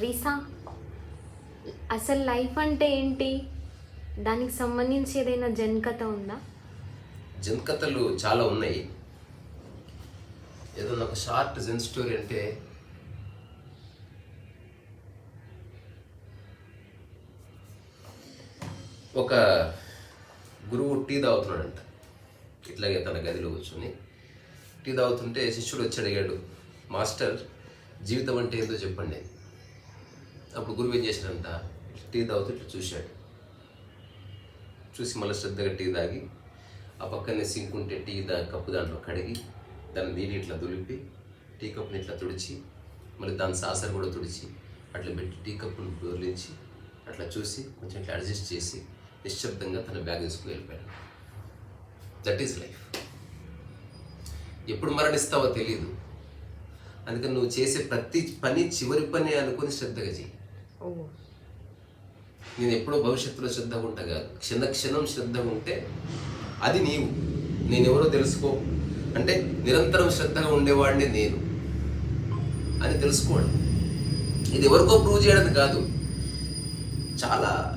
రీసా అసలు లైఫ్ అంటే ఏంటి? దానికి సంబంధించి ఏదైనా జన్కథ ఉందా? జన్కథలు చాలా ఉన్నాయి. ఏదన్నా ఒక షార్ట్ జెన్ స్టోరీ అంటే ఒక గురువు టీ తాగుతున్నాడంట. ఇట్లాగే తన గదిలో కూర్చొని టీ తాగుతుంటే శిష్యుడు వచ్చి అడిగాడు మాస్టర్ జీవితం అంటే ఏందో చెప్పండి. అప్పుడు గురువు ఏం చేశాడంట టీ తాగుతూ ఇట్లా చూశాడు. చూసి మళ్ళీ శ్రద్ధగా టీ తాగి ఆ పక్కనే సింక్ ఉంటే టీ దా కప్పు దాంట్లో కడిగి దాన్ని నీళ్ళు ఇట్లా దులిపి టీ కప్పుని ఇట్లా తుడిచి మళ్ళీ దాని సాసర్ కూడా తుడిచి అట్లా పెట్టి టీ కప్పును దొరిలించి అట్లా చూసి కొంచెం ఇట్లా అడ్జస్ట్ చేసి నిశ్శబ్దంగా తన బ్యాగ్ తీసుకుని వెళ్ళిపోయాడు. దట్ ఈస్ లైఫ్ ఎప్పుడు మరణిస్తావో తెలియదు అందుకని నువ్వు చేసే ప్రతి పని చివరి పని అనుకుని శ్రద్ధగా చెయ్యి. నేను ఎప్పుడో భవిష్యత్తులో శ్రద్ధగా ఉంటా కాదు. క్షణ క్షణం శ్రద్ధగా ఉంటే అది నీవు. నేనెవరో తెలుసుకో. అంటే నిరంతరం శ్రద్ధగా ఉండేవాడిని నేను. అని తెలుసుకోవడం. ఇది ఎవరికో ప్రూవ్ చేయడం కాదు. చాలా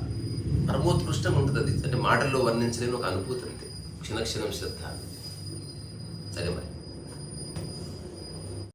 పరమోత్కృష్టం ఉంటుంది. అది అంటే మాటల్లో వర్ణించలేని ఒక అనుభూతి అంతే. క్షణక్షణం శ్రద్ధ. సరే మరి.